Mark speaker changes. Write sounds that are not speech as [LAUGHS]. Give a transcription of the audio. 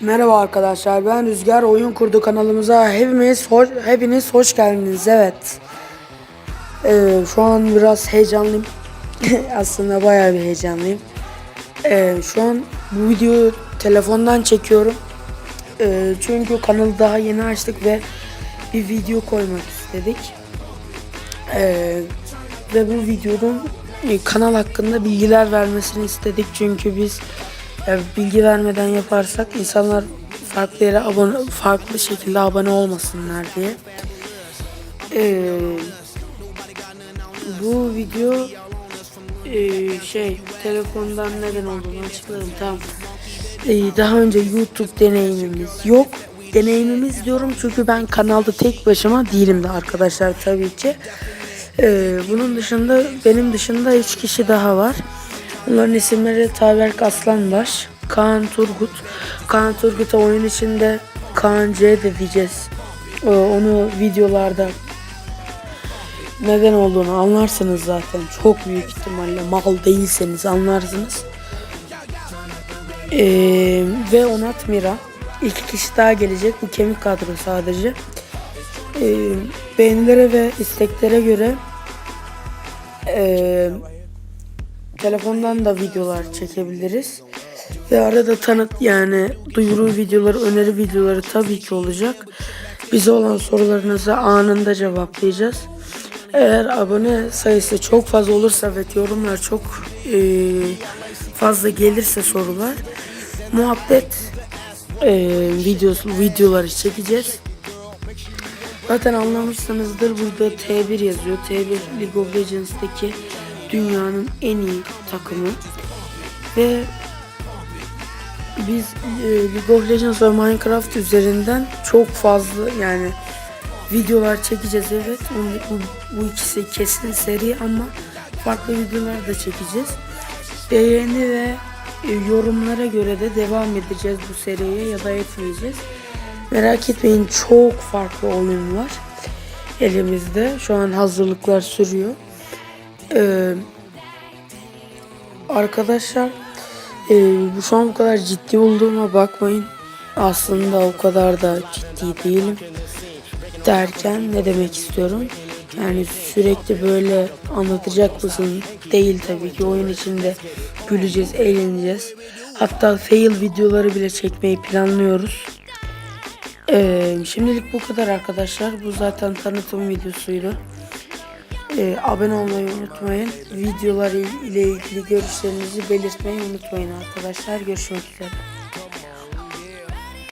Speaker 1: Merhaba arkadaşlar ben Rüzgar Oyun Kurdu kanalımıza hepiniz hoş, hepiniz hoş geldiniz evet. Ee, şu an biraz heyecanlıyım. [LAUGHS] Aslında bayağı bir heyecanlıyım. Ee, şu an bu videoyu telefondan çekiyorum. Ee, çünkü kanalı daha yeni açtık ve bir video koymak istedik. Ee, ve bu videonun kanal hakkında bilgiler vermesini istedik çünkü biz bilgi vermeden yaparsak insanlar farklı yere abone farklı şekilde abone olmasınlar diye. Ee, bu video e, şey telefondan neden olduğunu açıkladım tamam. Ee, daha önce YouTube deneyimimiz yok. Deneyimimiz diyorum çünkü ben kanalda tek başıma değilim de arkadaşlar tabii ki. Ee, bunun dışında benim dışında 3 kişi daha var. Bunların isimleri Taberk Aslanbaş, Kaan Turgut. Kaan Turgut'a oyun içinde Kaan C de diyeceğiz. Ee, onu videolarda neden olduğunu anlarsınız zaten. Çok büyük ihtimalle mal değilseniz anlarsınız. Ee, ve Onat Mira. İki kişi daha gelecek. Bu kemik kadro sadece. Ee, beğenilere ve isteklere göre ee, telefondan da videolar çekebiliriz. Ve arada tanıt yani duyuru videoları, öneri videoları tabii ki olacak. Bize olan sorularınızı anında cevaplayacağız. Eğer abone sayısı çok fazla olursa ve yorumlar çok e, fazla gelirse sorular muhabbet e, videosu videoları çekeceğiz. Zaten anlamışsınızdır burada T1 yazıyor. T1 League of Legends'taki dünyanın en iyi takımı. Ve biz e, League of Legends ve Minecraft üzerinden çok fazla yani videolar çekeceğiz evet. Bu, bu, bu ikisi kesin seri ama farklı videolar da çekeceğiz. Beğeni ve e, yorumlara göre de devam edeceğiz bu seriye ya da etmeyeceğiz. Merak etmeyin çok farklı oyun var elimizde. Şu an hazırlıklar sürüyor. Ee, arkadaşlar e, şu an bu kadar ciddi olduğuma bakmayın. Aslında o kadar da ciddi değilim. Derken ne demek istiyorum? Yani sürekli böyle anlatacak mısın? Değil tabii ki. Oyun içinde güleceğiz, eğleneceğiz. Hatta fail videoları bile çekmeyi planlıyoruz. Ee, şimdilik bu kadar arkadaşlar. Bu zaten tanıtım videosuydu. Ee, abone olmayı unutmayın. Videolar ile ilgili görüşlerinizi belirtmeyi unutmayın arkadaşlar. Görüşmek üzere.